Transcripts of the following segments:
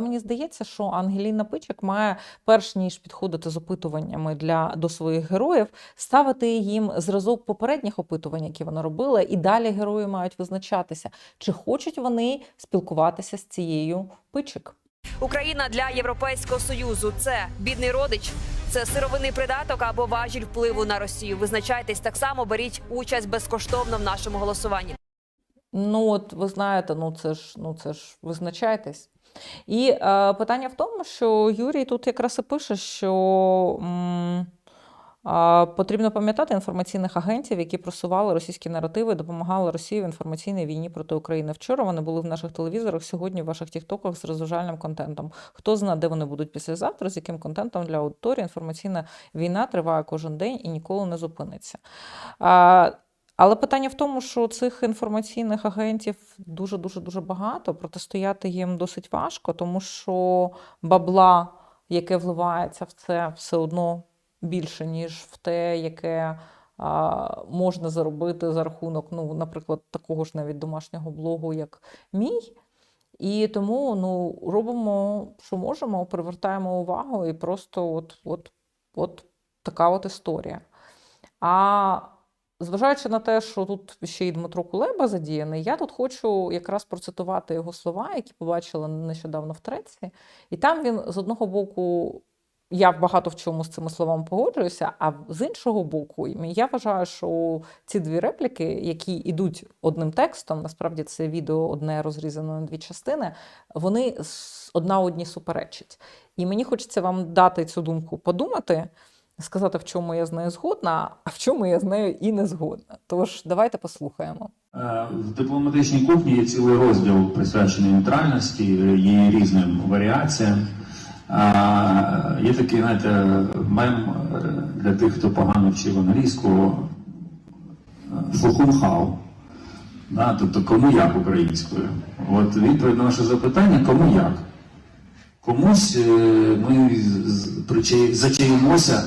Мені здається, що Ангеліна Пичик має, перш ніж підходити з опитуваннями для до своїх героїв, ставити їм зразок попередніх опитувань, які вона робила, і далі герої мають визначатися, чи хочуть вони спілкуватися з цією пичик. Україна для Європейського союзу це бідний родич, це сировинний придаток або важіль впливу на Росію. Визначайтесь так само, беріть участь безкоштовно в нашому голосуванні. Ну, от ви знаєте, ну це ж ну це ж визначайтесь. І е, питання в тому, що Юрій тут якраз і пише, що м, е, потрібно пам'ятати інформаційних агентів, які просували російські наративи, допомагали Росії в інформаційній війні проти України. Вчора вони були в наших телевізорах, сьогодні в ваших тіктоках з розважальним контентом. Хто знає, де вони будуть післязавтра, з яким контентом для аудиторії. Інформаційна війна триває кожен день і ніколи не зупиниться. Е, але питання в тому, що цих інформаційних агентів дуже дуже дуже багато. Протистояти їм досить важко, тому що бабла, яке вливається в це, все одно більше, ніж в те, яке а, можна заробити за рахунок, ну, наприклад, такого ж навіть домашнього блогу, як мій. І тому ну, робимо, що можемо, привертаємо увагу, і просто от, от, от така от історія. А Зважаючи на те, що тут ще й Дмитро Кулеба задіяний, я тут хочу якраз процитувати його слова, які побачила нещодавно в треці. І там він з одного боку, я багато в чому з цими словами погоджуюся, а з іншого боку, я вважаю, що ці дві репліки, які йдуть одним текстом, насправді це відео одне розрізане на дві частини, вони одна одній суперечать. І мені хочеться вам дати цю думку подумати сказати, в чому я з нею згодна, а в чому я з нею і не згодна. Тож давайте послухаємо. Е, В дипломатичній кухні є цілий розділ присвячений нейтральності, її різним варіаціям. Є такий, знаєте, мем е, для тих, хто погано вчив англійську фухумхау. Да, тобто кому як українською. От відповідь на ваше запитання, кому як. Комусь е, ми зачаїмося,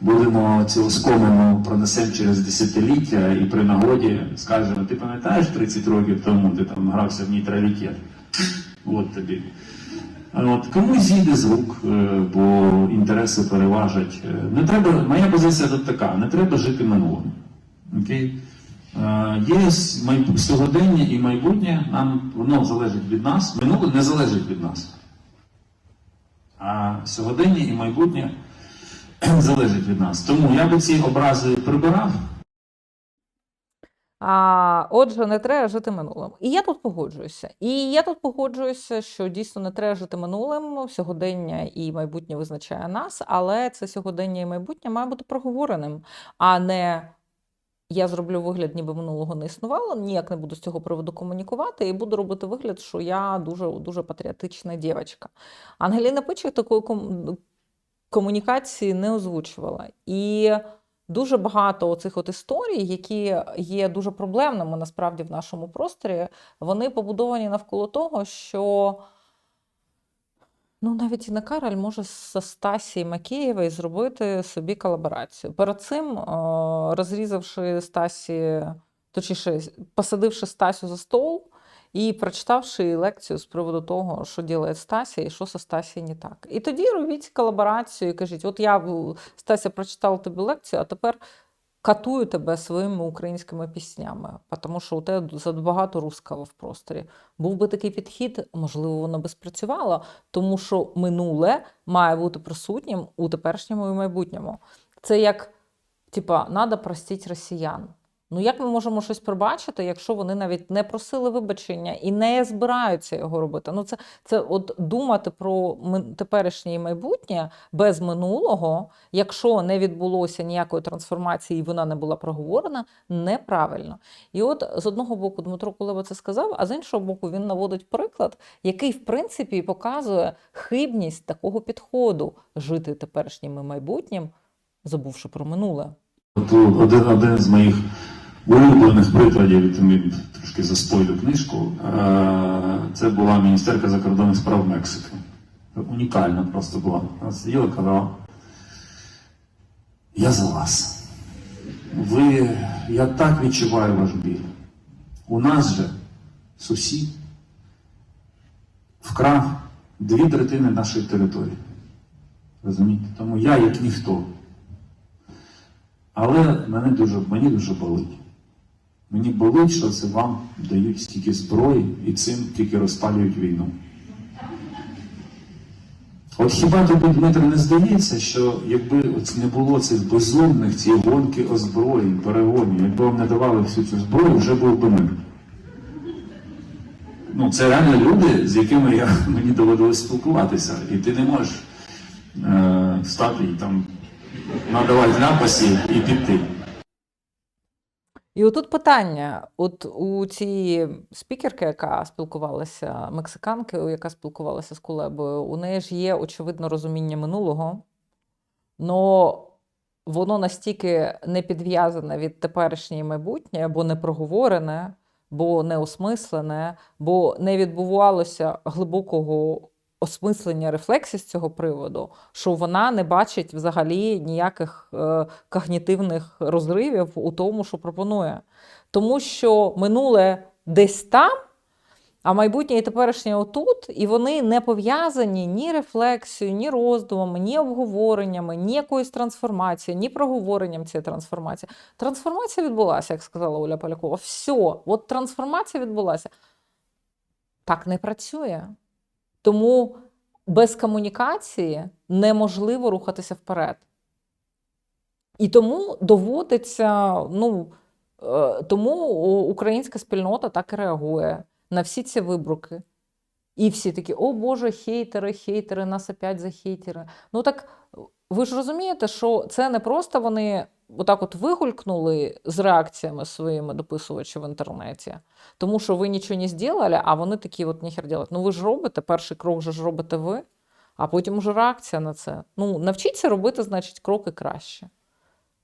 будемо цю скомину пронесемо через десятиліття і при нагоді скажемо, ти пам'ятаєш 30 років тому ти там грався в нейтралітет? От тобі. От, комусь зійде з рук, е, бо інтереси переважать. Е, Не треба, моя позиція тут така: не треба жити минулим. Окей? Е, Є сьогодення і майбутнє, нам воно залежить від нас, минуле не залежить від нас. А сьогодення і майбутнє залежить від нас. Тому я би ці образи прибирав. А, отже, не треба жити минулим. І я тут погоджуюся. І я тут погоджуюся, що дійсно не треба жити минулим. Сьогодення і майбутнє визначає нас, але це сьогодення і майбутнє має бути проговореним, а не я зроблю вигляд, ніби минулого не існувало, ніяк не буду з цього приводу комунікувати, і буду робити вигляд, що я дуже дуже патріотична дівчинка. Ангеліна Пичик такої ком- комунікації не озвучувала. І дуже багато оцих от історій, які є дуже проблемними насправді в нашому просторі, вони побудовані навколо того, що. Ну, навіть Інна Кароль може з Стасії Макеєвої зробити собі колаборацію. Перед цим, е, розрізавши Стасі, точніше, посадивши Стасю за стол і прочитавши лекцію з приводу того, що робить Стася і що со Стасією не так. І тоді робіть колаборацію і кажіть: от я Стася прочитала тобі лекцію, а тепер катую тебе своїми українськими піснями, тому що у тебе забагато руского в просторі. Був би такий підхід, можливо, воно би спрацювало, тому що минуле має бути присутнім у теперішньому і майбутньому. Це як, типа, надо простити росіян. Ну як ми можемо щось пробачити, якщо вони навіть не просили вибачення і не збираються його робити? Ну це, це от думати про теперішнє і майбутнє без минулого, якщо не відбулося ніякої трансформації і вона не була проговорена, неправильно. І от з одного боку Дмитро Кулеба це сказав, а з іншого боку, він наводить приклад, який в принципі показує хибність такого підходу жити теперішнім і майбутнім, забувши про минуле. Один, один з моїх улюблених прикладів, і тобі трошки заспойлю книжку. е, Це була міністерка закордонних справ Мексики. Унікальна просто була. Вона сиділа, казала. Я за вас. Ви, я так відчуваю ваш біль. У нас же сусід вкрав дві третини нашої території. Розумієте? Тому я як ніхто. Але мене дуже, мені дуже болить. Мені болить, що це вам дають стільки зброї і цим тільки розпалюють війну. От хіба тобі, Дмитро, не здається, що якби от не було цих безумних, цієї гонки озброєнь, перегонів, якби вам не давали всю цю зброю, вже був би мир. Ну, це реально люди, з якими я, мені доводилось спілкуватися. І ти не можеш е, встати і там надавати ляпасі і піти. І отут питання: от у цієї спікерки, яка спілкувалася, мексиканки, яка спілкувалася з Кулебою, у неї ж є очевидно розуміння минулого, але воно настільки не підв'язане від теперішньої майбутнє, бо не проговорене, бо не осмислене, бо не відбувалося глибокого осмислення рефлексії з цього приводу, що вона не бачить взагалі ніяких е, когнітивних розривів у тому, що пропонує. Тому що минуле десь там, а майбутнє і теперішнє отут, і вони не пов'язані ні рефлексією, ні роздумами, ні обговореннями, ні якоюсь трансформацією, ні проговоренням цієї трансформації. Трансформація відбулася, як сказала Оля Полякова. Все, от трансформація відбулася. Так не працює. Тому без комунікації неможливо рухатися вперед. І тому доводиться, ну, е, тому українська спільнота так і реагує на всі ці вибруки. І всі такі: о Боже, хейтери, хейтери, нас опять захейтери. Ну так ви ж розумієте, що це не просто вони отак от вигулькнули з реакціями своїми дописувачі в інтернеті, тому що ви нічого не зробили, а вони такі от ніхер делать. Ну ви ж робите, перший крок же ж робите ви, а потім уже реакція на це. Ну, навчіться робити, значить, кроки краще.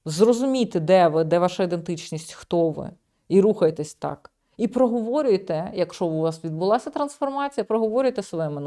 Зрозумійте, де ви, де ваша ідентичність, хто ви, і рухайтесь так. І проговорюйте, якщо у вас відбулася трансформація, проговорюйте своє минуле.